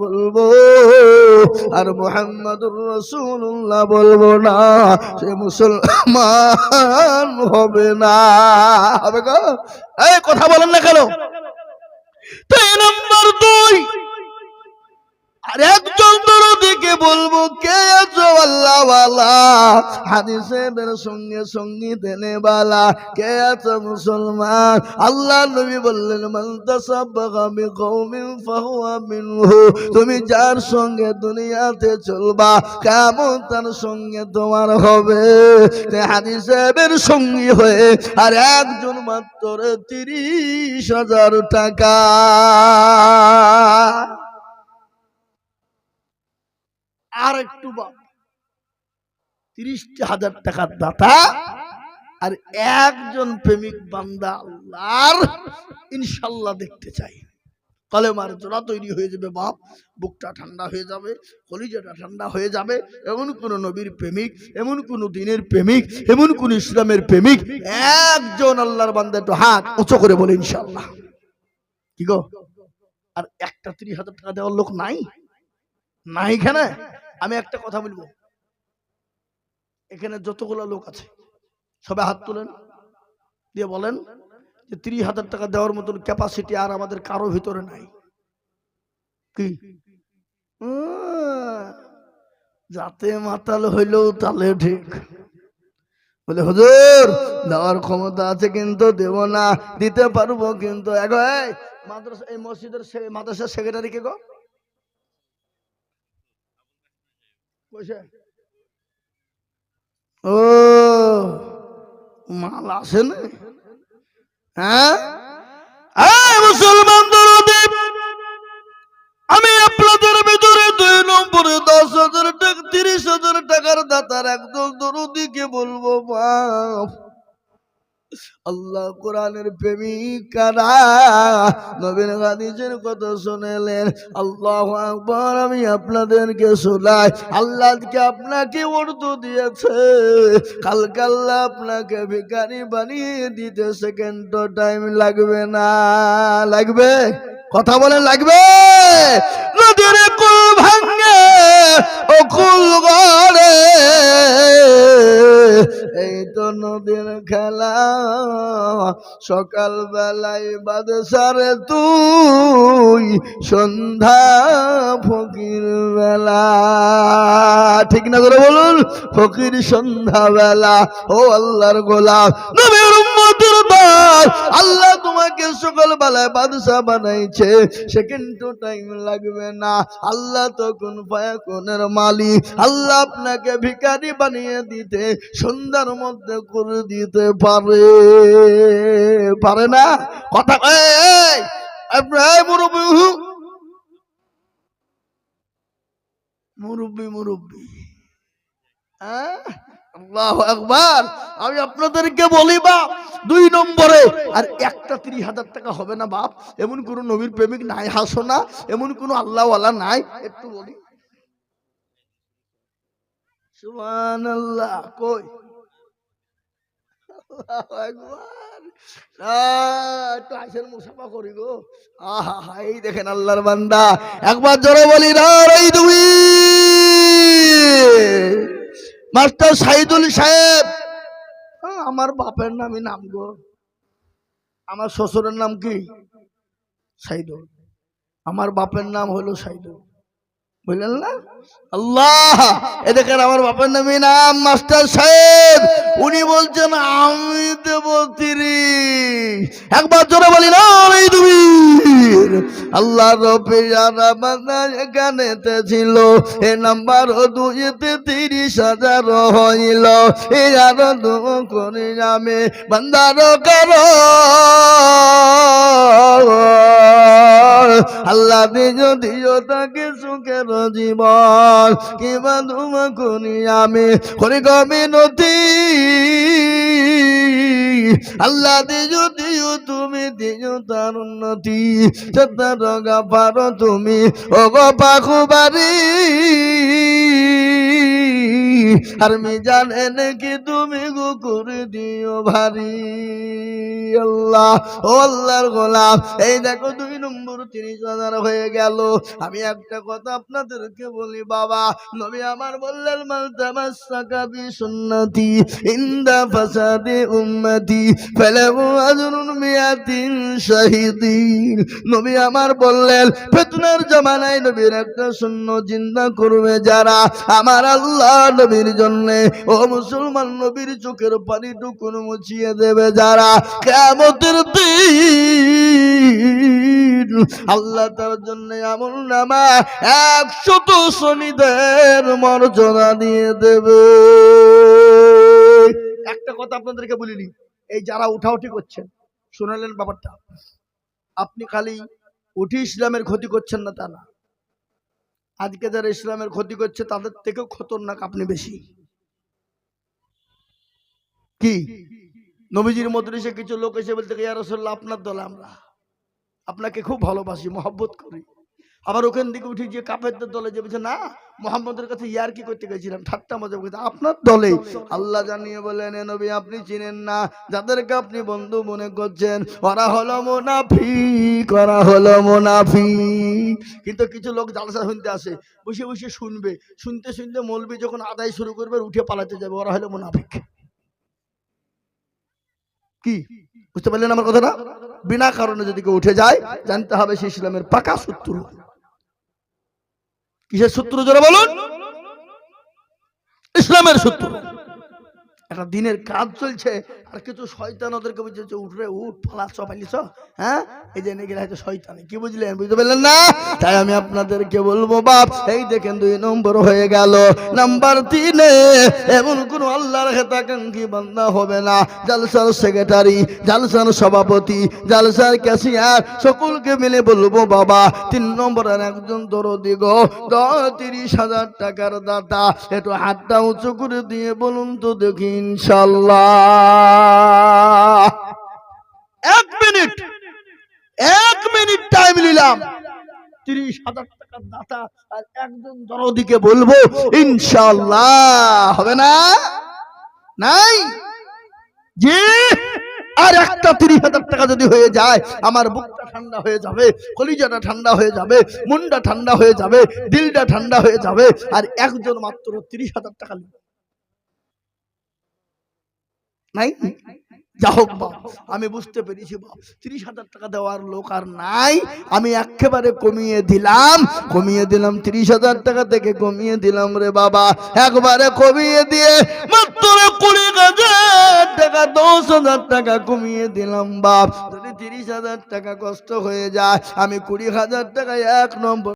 বলব আর মোহাম্মদুর রসুল্লাহ বলব না, সে মুসলমান হবে না। হবে কথা বলেন না কেন? তিন নম্বর দুই। বলব, কে সঙ্গে সঙ্গী কে মুসলমান? আল্লাহ বললেন তুমি যার সঙ্গে দুনিয়াতে চলবা, কেমন তার সঙ্গে তোমার হবে? তে হাদিসের সঙ্গী হয়ে আর একজন মাত্র তিরিশ হাজার টাকা। আর একটু বাদ। তিরিশ হাজার টাকার দাতা আর একজন প্রেমিক বান্দা আল্লাহর, ইনশাল্লাহ দেখতে চাই। কলেমার জোড়া তৈরি হয়ে যাবে বাপ, বুকটা ঠান্ডা হয়ে যাবে, কলিজাটা ঠান্ডা হয়ে যাবে। এমন কোন নবীর প্রেমিক, এমন কোন দিনের প্রেমিক, এমন কোন ইসলামের প্রেমিক, একজন আল্লাহর বান্দা একটু হাত উঁচু করে বলে, ইনশাল্লাহ। কি গো? আর একটা তিরিশ হাজার টাকা দেওয়ার লোক নাই? নাই এখানে আমি একটা কথা বলব। এখানে যতগুলো লোক আছে, সবাই হাত তুলেন, দিয়ে বলেন যে ত্রিশ হাজার টাকা দেওয়ার মতন ক্যাপাসিটি আর আমাদের কারও ভিতরে নাই। কি? যাতে মাতাল হইলেও তালে ঠিক। বলে, হুজুর, দেওয়ার ক্ষমতা আছে কিন্তু দেব না, দিতে পারব কিন্তু। এক মাদ্রাসা, এই মসজিদের মাদ্রাসার সেক্রেটারি কে গো? বসে। ও, মাল আসে না। হ্যাঁ? মুসলমান আমি আপনাদের ভিতরে দুই নম্বরে দশ হাজার টাকা, তিরিশ হাজার টাকার দাতার একদল দরদিকে বলব বাপ আল্লাহ কোরআনের প্রেমিকারা নবীন হাদিসের কথা শুনেলেন, আল্লাহ আকবর, আমি আপনাদেরকে শোনাই আল্লাহকে আপনাকে উর্দু দিয়েছে। কালকে আল্লাহ আপনাকে ভিকারি বানিয়ে দিতে সেকেন্ড টাইম লাগবে না। লাগবে? কথা বলে লাগবে? নদীর কুল ভাঙ্গে ও কুল গড়ে। এই তো নদীর খেলা। সকাল বেলায় বাদশারে তুই, সন্ধ্যা ফকির বেলা। ঠিক না করে বলুন? ফকির সন্ধ্যা বেলা ও আল্লাহর গোলাপ। নবীর উম্মতের আল্লাহ তোমাকে সকাল বেলায় বাদশা বানাইছে সেকেন্ড টাইম লাগবে না। আল্লাহ তো কোন পায়া কোনের মালিক আল্লাহ আপনাকে ভিখারি বানিয়ে দিতে সন্ধ্যার মধ্যে করে দিতে পারে। পারে না? কথা এই, মুরব্বি। মুরব্বি মুরব্বি। হ্যাঁ আল্লাহ একবার আমি আপনাদেরকে বলি বাপ, দুই নম্বরে, আর একটা ত্রিশ হাজার টাকা হবে না বাপ। এমন কোন নবীর প্রেমিক নাই, হাসো না। এমন কোন আল্লাহওয়ালা নাই, একটু বলি। আল্লাহ দেখেন আল্লাহর বান্দা। একবার জোরে বলি না এই তুমি মাস্টার সাইদুল সাহেব। হ্যাঁ, আমার বাপের নামই নাম গো। আমার শ্বশুরের নাম কি? সাইদুল। আমার বাপের নাম হলো সাইদুল। বুঝলেন না? আল্লাহ! এ দেখেন আমার বাপের নামই নাম মাস্টার সাহেব। উনি বলছেন আমি দেব তিরিশ। একবার জোরে বলি না তুমি। আল্লাহ এখানে ছিল। এ নাম্বার দুইতে তিরিশ হাজার হইল। এ আরও করে আমি, বান্দার কর। আল্লাহ দিও দিও তাকে সুখের জীবন, কিবা করি আমি। করি গমিনতি আল্লাহ দিও দিও তুমি দিও তার উন্নতি। তার পারো তুমি ও গো পাখুবারি আর মি জানে নাকি তুমি গো করে দিও ভারী? আল্লাহ, ও আল্লাহর গোলাম, এই দেখো দুই নম্বর তিরিশ হাজার হয়ে গেল। আমি একটা কথা আপনাদেরকে বলি বাবা, নবী আমার বললেন মাল তামাসসাকা বি সুন্নতি ইন্দা ফাসাদি উম্মতি, ফালাহু আজরুন মিয়াতিন শাহিদিন। নবী আমার বললেন, ফিতনার জামানায় নবীর একটা শূন্য চিন্তা করবে যারা? আমার আল্লাহ নবীর জন্য, ও মুসলমান নবীর চোখের পানিটুকুন মুছিয়ে দেবে যারা কেমতের আল্লাহ তার জন্য আমল নামা একশত শনিদের মর্যাদা দিয়ে দেবে। একটা কথা আপনাদেরকে বলিনি এই যারা উঠাউঠি করছেন, শোনালেন ব্যাপারটা। আপনি খালি উঠি ইসলামের ক্ষতি করছেন না তা না। আজকে যারা ইসলামের ক্ষতি করছে, তাদের থেকেও খতরনাক আপনি বেশি। কি? নবীজির মদ্রেসে কিছু লোক এসে বলতে ইয়ারসল্লাহ আপনার দলে আমরা। আপনাকে খুব ভালোবাসি, মহব্বত করি। আবার ওখান থেকে উঠে গিয়ে কাফেরদের দলে যে বলছে, না, মোহাম্মদের কাছে ইয়ার কি করতে গেছিলাম, ঠাট্টা মজা করতে। আপনার দলে আল্লাহ জানিয়ে বলেন, "এ নবী, আপনি চিনেন না, যাদেরকে আপনি বন্ধু মনে করছেন, ওরা হলো মোনাফিক করা হলো মোনাফিক। কিন্তু কিছু লোক জালসা শুনতে আসে, বসে বসে শুনবে। শুনতে শুনতে মলবি যখন আদায় শুরু করবে, উঠে পালাতে যাবে, ওরা হলো মোনাফিক। কি? বুঝতে পারলেন আমার কথাটা? বিনা কারণে যদি কেউ উঠে যায়, জানতে হবে সে ইসলামের পাকা শত্রু। কিসের সূত্র যারা বলুন? ইসলামের শত্রু একটা দিনের কাজ চলছে, আর কিছু শয়তান ওদেরকে বুঝছে উঠরে উঠ পালাচ্ছ পালিছ হ্যাঁ? এই যে নাকি হয়তো শয়তান, কি বুঝলেন? বুঝতে পারলেন না? তাই আমি আপনাদেরকে বলব, বাপ, এই দেখেন দুই নম্বর হয়ে গেল। নাম্বার তিনে, এমন কোন আল্লাহর হেতাকাঙ্ক্ষী বান্দা হবে না। জালসার সেক্রেটারি, জালসার সভাপতি, জালসার ক্যাশিয়ার, সকলকে মিলে বলব, বাবা, তিন নম্বরের একজন দরদি গো, দশ, তিরিশ হাজার টাকার দাতা, একটু হাতটা উঁচু করে দিয়ে বলুন তো দেখি। ইনশাল্লাহ এক মিনিট এক মিনিট টাইম নিলাম। তিরিশ হাজার টাকার দাতা আর একজন বলব ইনশাল্লাহ হবে না? নাই? আর একটা তিরিশ হাজার টাকা যদি হয়ে যায়, আমার বুকটা ঠান্ডা হয়ে যাবে, কলিজাটা ঠান্ডা হয়ে যাবে মনটা ঠান্ডা হয়ে যাবে, দিলটা ঠান্ডা হয়ে যাবে, আর একজন মাত্র তিরিশ হাজার টাকা নাই? যা হোক বাপ আমি বুঝতে পেরেছি বাপ তিরিশ হাজার টাকা দেওয়ার লোক আর নাই। আমি একেবারে কমিয়ে দিলাম কমিয়ে দিলাম তিরিশ হাজার টাকা থেকে কমিয়ে দিলাম রে বাবা। একবারে কমিয়ে দিয়ে মাত্র কুড়ি হাজার টাকা দশ হাজার টাকা কমিয়ে দিলাম বাপ। যদি তিরিশ হাজার টাকা কষ্ট হয়ে যায় আমি কুড়ি হাজার টাকা এক নম্বর